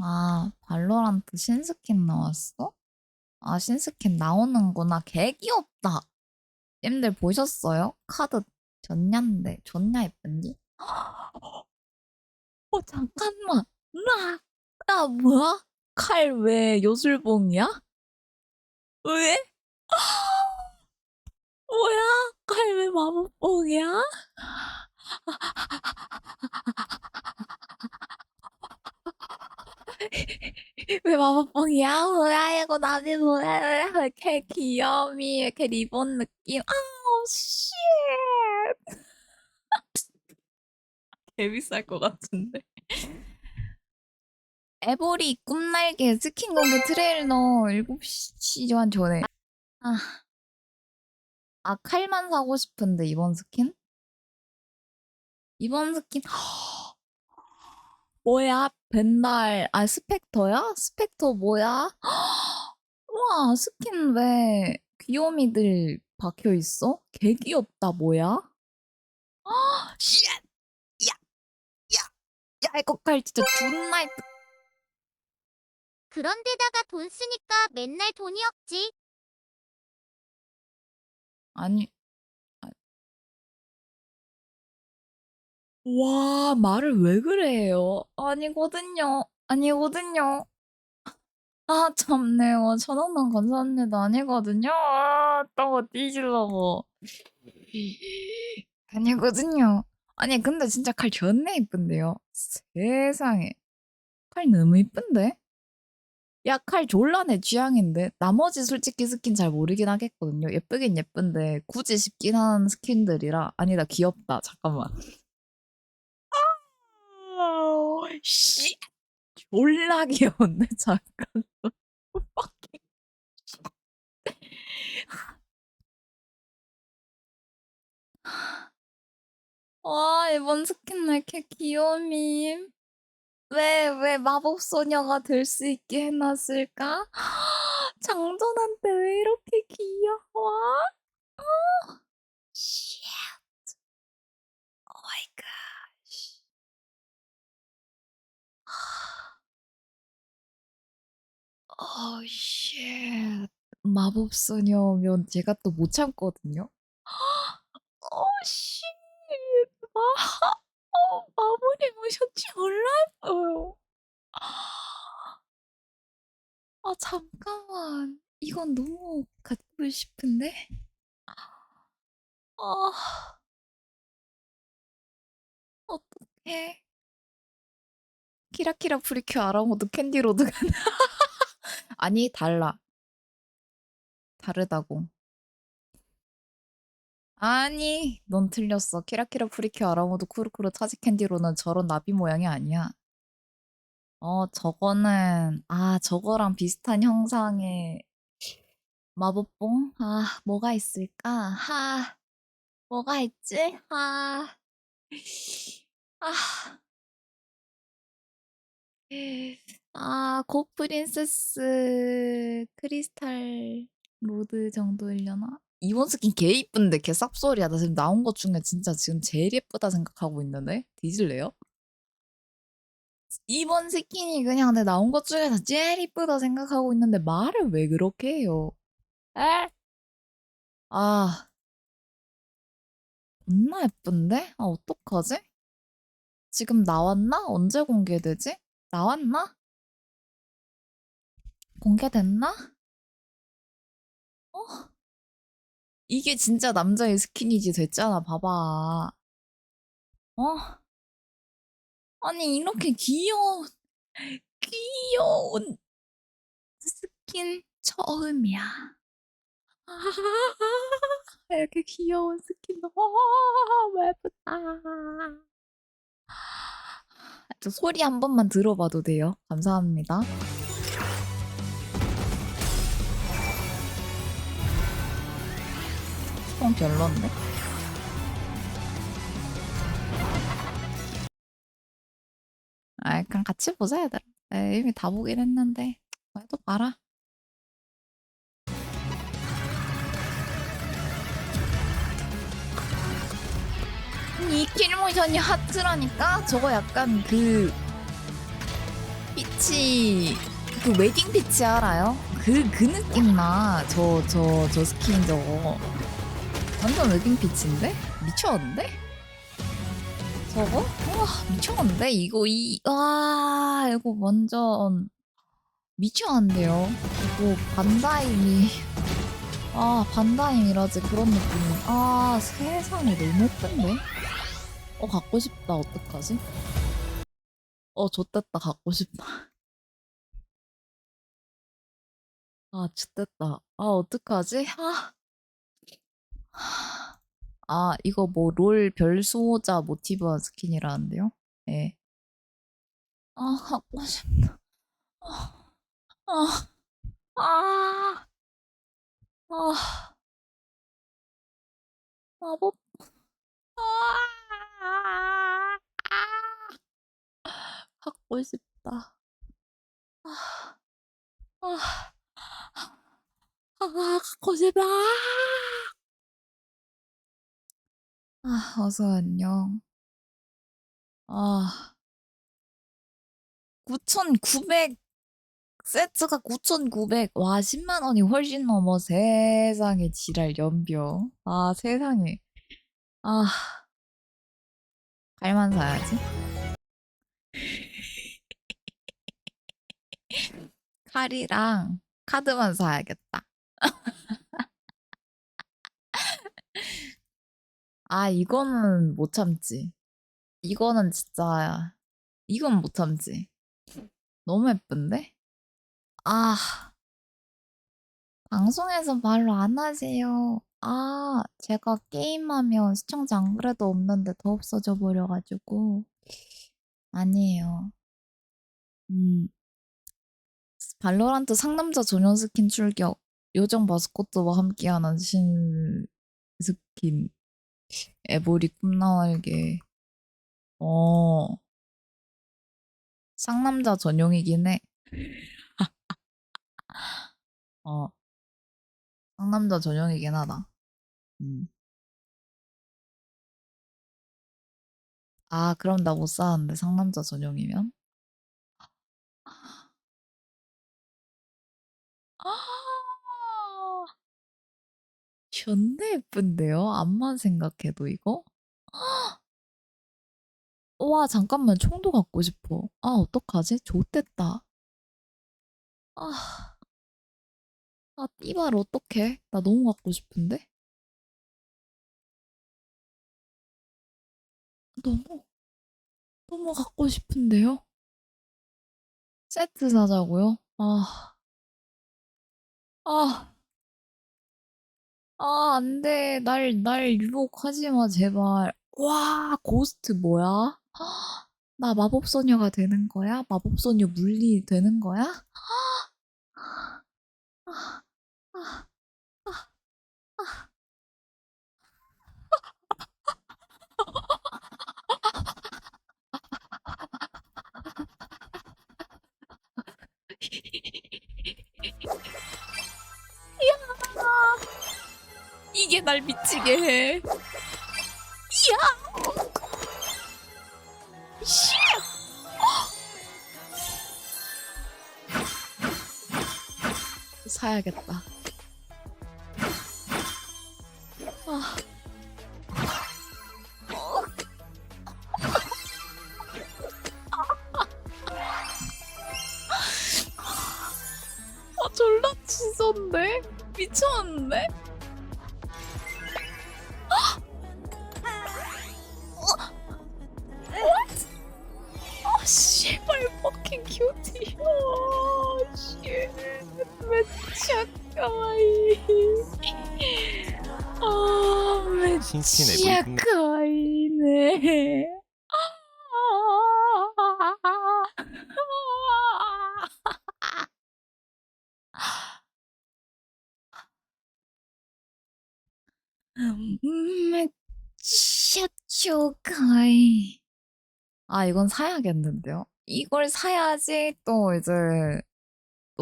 아, 발로란트 신스킨 나왔어? 아, 신스킨 나오는구나. 개 귀엽다. 님들 보셨어요? 카드 좋냐인데, 좋냐 예쁜지? 어, 잠깐만. 나, 나 뭐야? 칼 왜 요술봉이야? 왜? 뭐야? 칼 왜 마법봉이야? 왜 마법봉이야? 뭐야 이거 나비 뭐야? 왜 이렇게 귀여움이 왜 이렇게 리본 느낌? 아우 쉣! 개 비쌀 것 같은데. 에보리 꿈날개 스킨 공개 트레일러 7시간 전에. 아, 아 칼만 사고 싶은데 이번 스킨? 이번 스킨 뭐야? 벤달 아 스펙터야? 스펙터 뭐야? 우와 스킨 왜 귀요미들 박혀 있어? 개 귀엽다 뭐야? 쉣! 야! 야! 야 이거 칼 진짜 존나 예쁘 그런데다가 돈 쓰니까 맨날 돈이 없지. 아니 와 말을 왜 그래요? 아니거든요. 아니거든요. 아 참네요 천 원만 감사합니다. 아니거든요. 아, 또 뒤질라고. 아니거든요. 아니 근데 진짜 칼 존나 이쁜데요? 세상에. 칼 너무 이쁜데? 야 칼 졸라 내 취향인데. 나머지 솔직히 스킨 잘 모르긴 하겠거든요. 예쁘긴 예쁜데 굳이 싶긴 한 스킨들이라 아니다 귀엽다. 잠깐만 씨 졸라 귀여운데 잠깐 와 이번 스킨 왜 이렇게 귀여움임 왜, 왜 마법 소녀가 될 수 있게 해놨을까? 장전한테 왜 이렇게 귀여워? 어? 쉣. 오 마이 갓. 어, 쉣. 마법소녀면 제가 또 못 참거든요. 어, 쉣. 마, 어, 마무리 졸라 예뻐요. 아, 잠깐만. 이건 너무 갖고 싶은데? 아, 어떡해. 키라키라 프리큐 아랑호드 캔디로드 가 아니 달라. 다르다고. 아니 넌 틀렸어. 키라키라 프리큐 아랑호드 쿠르쿠르 차지 캔디로는 저런 나비 모양이 아니야. 어 저거는 아 저거랑 비슷한 형상의 마법봉? 아 뭐가 있을까? 하 뭐가 있지? 아 아. 아, 고 프린세스 크리스탈 로드 정도이려나? 이번 스킨 개 이쁜데 개 쌉소리야. 나 지금 나온 것 중에 진짜 지금 제일 예쁘다 생각하고 있는데? 뒤질래요? 이번 스킨이 그냥 내 나온 것 중에서 제일 이쁘다 생각하고 있는데 말을 왜 그렇게 해요? 에? 아. 존나 예쁜데? 아, 어떡하지? 지금 나왔나? 언제 공개되지? 나왔나? 공개됐나? 어? 이게 진짜 남자의 스킨이지 됐잖아, 봐봐. 어? 아니, 이렇게 귀여운, 귀여운 스킨 처음이야. 이렇게 귀여운 스킨 너무 예쁘다. 저 소리 한 번만 들어봐도 돼요? 감사합니다. 좀 별론데? 아, 그냥 같이 보자, 얘들아. 에이, 이미 다 보긴 했는데. 그래도 봐라. 이 킬모션이 하트라니까? 저거 약간 그 빛이 그 웨딩 빛이 알아요? 그 그 느낌 나. 저 저 저 스킨 저거. 완전 웨딩 빛인데? 미쳤는데? 저거? 와 미쳤는데? 이거 이 와 이거 완전 미쳤는데요. 이거 반다임이 아 반다임이라지 그런 느낌이 아 세상에 너무 예쁜데? 어 갖고 싶다 어떡하지? 어 좋댔다 갖고 싶다. 아 좋댔다. 아 어떡하지? 아. 아 이거 뭐 롤 별수호자 모티브한 스킨이라는데요? 예. 아 갖고 싶다. 아. 아. 아. 아. 마법. 아. 갖고 싶다. 아. 아. 아, 갖고 싶다. 아, 어서 안녕. 아. 9,900 세트가 9,900. 와, 10만 원이 훨씬 넘어. 세상에 지랄 연병. 아, 세상에. 아. 갈만 사야지. 칼이랑 카드만 사야겠다. 아, 이거는 못 참지. 이거는 진짜 이건 못 참지. 너무 예쁜데? 아. 방송에서 말로 안 하세요. 아, 제가 게임하면 시청자 안 그래도 없는데 더 없어져 버려 가지고. 아니에요. 음. 발로란트 상남자 전용 스킨 출격. 요정 마스코트와 함께하는 신 스킨. 에보리 꿈나월개. 어. 상남자 전용이긴 해. 어. 상남자 전용이긴 하다. 음. 아, 그럼 나 못 사는데 상남자 전용이면? 아. 존나 예쁜데요? 앞만 생각해도 이거? 와, 잠깐만 총도 갖고 싶어. 아, 어떡하지? 좋댔다. 아. 아, 띠발 어떡해? 나 너무 갖고 싶은데? 너무, 너무 갖고 싶은데요? 세트 사자고요? 아. 아. 아, 안 돼. 날, 날 유혹하지 마, 제발. 와, 고스트 뭐야? 나 마법소녀가 되는 거야? 마법소녀 물리 되는 거야? 야, 이게 날 미치게 해. 이야! 씨! 사야겠다. 아. 아, 졸라 치선데? 미쳤는데? 매차 가와이. 아, 가와이. 아, 이건 사야겠는데요? 이걸 사야지 또 이제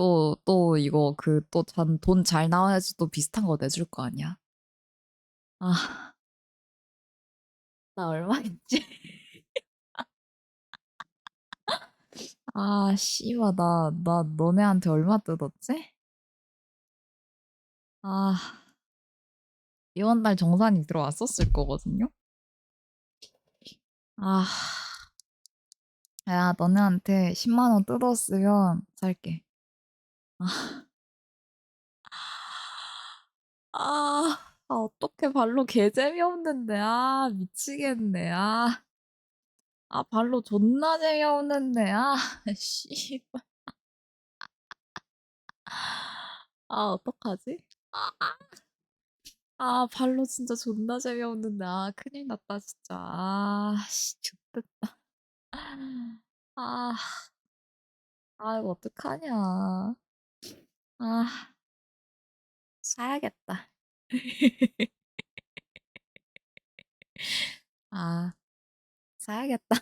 또, 또 이거 그 또 돈 잘 나와야지 또 비슷한 거 내줄 거 아니야? 아, 나 얼마 있지? 아, 씨발, 나, 나 너네한테 얼마 뜯었지? 아, 이번 달 정산이 들어왔었을 거거든요? 아, 야, 너네한테 10만원 뜯었으면 살게. 아, 아, 아, 어떡해, 발로 개 재미없는데. 아, 미치겠네. 아, 아, 발로 존나 재미없는데. 아, 씨발. 아, 어떡하지? 아, 아. 아, 발로 진짜 존나 재미없는데. 아, 큰일 났다, 진짜. 아, 씨, 좋됐다. 아, 아, 이거 어떡하냐. 아, 사야겠다. 아, 사야겠다.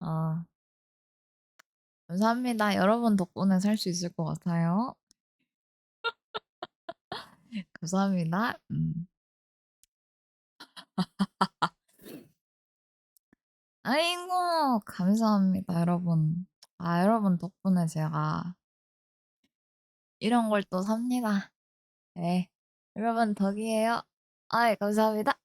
어. 감사합니다. 여러분 덕분에 살 수 있을 것 같아요. 감사합니다. 음. 아이고, 감사합니다, 여러분. 아, 여러분 덕분에 제가 이런 걸 또 삽니다. 네. 여러분 덕이에요. 아이, 감사합니다.